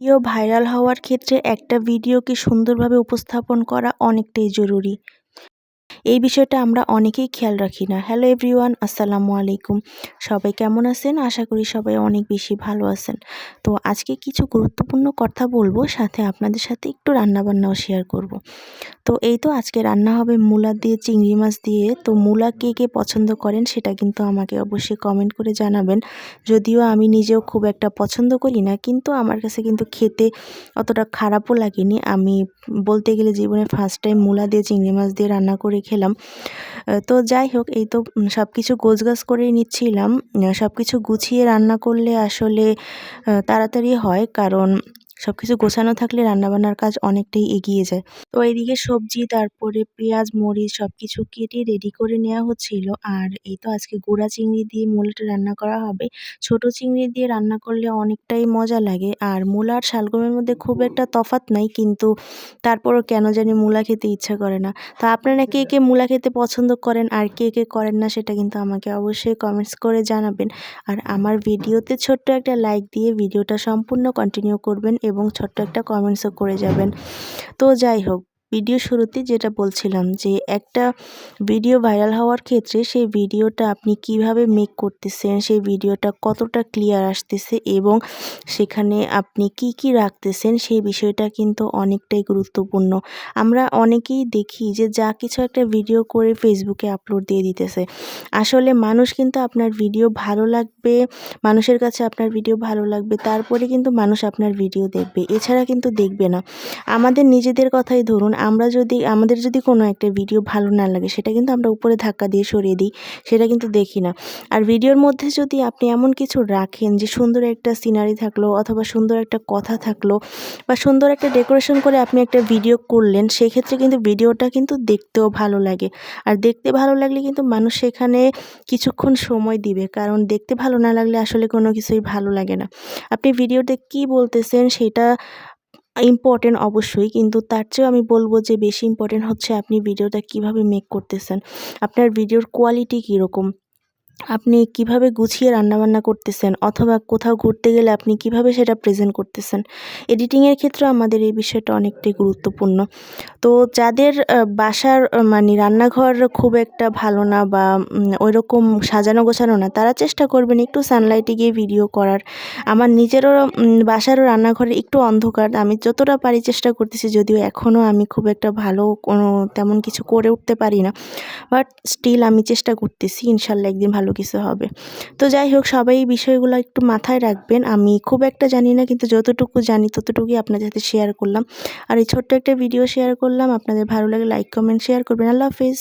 Video viral হওয়ার ক্ষেত্রে একটা ভিডিওকে সুন্দরভাবে উপস্থাপন করা অনেকটাই জরুরি। এই বিষয়টা আমরা অনেকেই খেয়াল রাখি না। হ্যালো এভরিওয়ান আসসালামু আলাইকুম। সবাই কেমন আছেন? আশা করি সবাই অনেক বেশি ভালো আছেন। তো আজকে কিছু গুরুত্বপূর্ণ কথা বলব, সাথে আপনাদের সাথে একটু রান্নাবান্নাও শেয়ার করব। তো এই তো আজকে রান্না হবে মূলা দিয়ে, চিংড়ি মাছ দিয়ে। তো মূলা কে কে পছন্দ করেন সেটা কিন্তু আমাকে অবশ্যই কমেন্ট করে জানাবেন। যদিও আমি নিজেও খুব একটা পছন্দ করি না, কিন্তু আমার কাছে কিন্তু খেতে অতটা খারাপও লাগেনি। আমি বলতে গেলে জীবনে ফার্স্ট টাইম মূলা দিয়ে, চিংড়ি মাছ দিয়ে রান্না করে খেলাম। তো যাই হোক, এই তো সব কিছু গোছগাছ করেই নিচ্ছিলাম। সব কিছু গুছিয়ে রান্না করলে আসলে তাড়াতাড়ি হয়। কারণ সব কিছু গোছানো থাকলে রান্নাবান্নার কাজ অনেকটাই এগিয়ে যায়। তো এইদিকে সবজি, তারপরে পেঁয়াজ, মরিচ সব কিছু কেটে রেডি করে নেওয়া হচ্ছিল। আর এই তো আজকে গুঁড়া চিংড়ি দিয়ে মূলাটা রান্না করা হবে। ছোট চিংড়ি দিয়ে রান্না করলে অনেকটাই মজা লাগে। আর মূলা আর শালগমের মধ্যে খুব একটা তফাত নাই, কিন্তু তারপরও কেন জানি মূলা খেতে ইচ্ছা করে না। তো আপনারা কে কে মূলা খেতে পছন্দ করেন আর কে কে করেন না সেটা কিন্তু আমাকে অবশ্যই কমেন্টস করে জানাবেন। আর আমার ভিডিওতে ছোট্ট একটা লাইক দিয়ে ভিডিওটা সম্পূর্ণ কন্টিনিউ করবেন এবং ছোট্ট একটা কমেন্টসও করে যাবেন। তো যাই হোক ভিডিও শুরুতে যেটা বলছিলাম যে একটা ভিডিও ভাইরাল হওয়ার ক্ষেত্রে সেই ভিডিওটা আপনি কীভাবে মেক করতেছেন, সেই ভিডিওটা কতটা ক্লিয়ার আসতেছে এবং সেখানে আপনি কি কি রাখতেছেন সেই বিষয়টা কিন্তু অনেকটাই গুরুত্বপূর্ণ। আমরা অনেকেই দেখি যে যা কিছু একটা ভিডিও করে ফেসবুকে আপলোড দিয়ে দিতেছে। আসলে মানুষ কিন্তু আপনার ভিডিও ভালো লাগবে, মানুষের কাছে আপনার ভিডিও ভালো লাগবে, তারপরে কিন্তু মানুষ আপনার ভিডিও দেখবে, এছাড়া কিন্তু দেখবে না। আমাদের নিজেদের কথাই ধরুন আমরা যদি, আমাদের যদি কোনো একটা ভিডিও ভালো না লাগে, সেটা কিন্তু আমরা উপরে ধাক্কা দিয়ে সরিয়ে দিই, সেটা কিন্তু দেখি না। আর ভিডিওর মধ্যে যদি আপনি এমন কিছু রাখেন যে সুন্দর একটা সিনারি থাকল অথবা সুন্দর একটা কথা থাকল বা সুন্দর একটা ডেকোরেশন করে আপনি একটা ভিডিও করলেন, সেক্ষেত্রে কিন্তু ভিডিওটা কিন্তু দেখতেও ভালো লাগে। আর দেখতে ভালো লাগলে কিন্তু মানুষ সেখানে কিছুক্ষণ সময় দিবে, কারণ দেখতে ভালো না লাগলে আসলে কোনো কিছুই ভালো লাগে না। আপনি ভিডিওতে কি বলতেছেন সেটা ইম্পর্টেন্ট অবশ্যই, কিন্তু তার চেয়েও আমি বলব যে বেশি ইম্পর্টেন্ট হচ্ছে আপনি ভিডিওটা কীভাবে মেক করতেছেন। আপনার ভিডিওর কোয়ালিটি কীরকম? আপনি কীভাবে গুছিয়ে রান্নাবান্না করতেছেন অথবা কোথাও ঘুরতে গেলে আপনি কীভাবে সেটা প্রেজেন্ট করতেছেন? এডিটিংয়ের ক্ষেত্রে আমাদের এই বিষয়টা অনেকটাই গুরুত্বপূর্ণ। তো যাদের বাসার মানে রান্নাঘর খুব একটা ভালো না বা ওই রকম সাজানো গোছানো না, তারা চেষ্টা করবেন একটু সানলাইটে গিয়ে ভিডিও করার। আমার নিজেরও বাসারও রান্নাঘরে একটু অন্ধকার। আমি যতটা পারি চেষ্টা করতেছি, যদিও এখনও আমি খুব একটা ভালো কোনো তেমন কিছু করে উঠতে পারি না। বাট স্টিল আমি চেষ্টা করতেছি, ইনশাল্লাহ একদিন ভালো কিছু হবে। তো যাই হোক, সবাই এই বিষয়গুলো একটু মাথায় রাখবেন। আমি খুব একটা জানি না, কিন্তু যতটুকু জানি ততটুকুই আপনাদের সাথে শেয়ার করলাম। আর এই ছোট্ট একটা ভিডিও শেয়ার করলাম। আপনাদের ভালো লাগে লাইক কমেন্ট শেয়ার করবেন। আল্লাহ হাফিজ।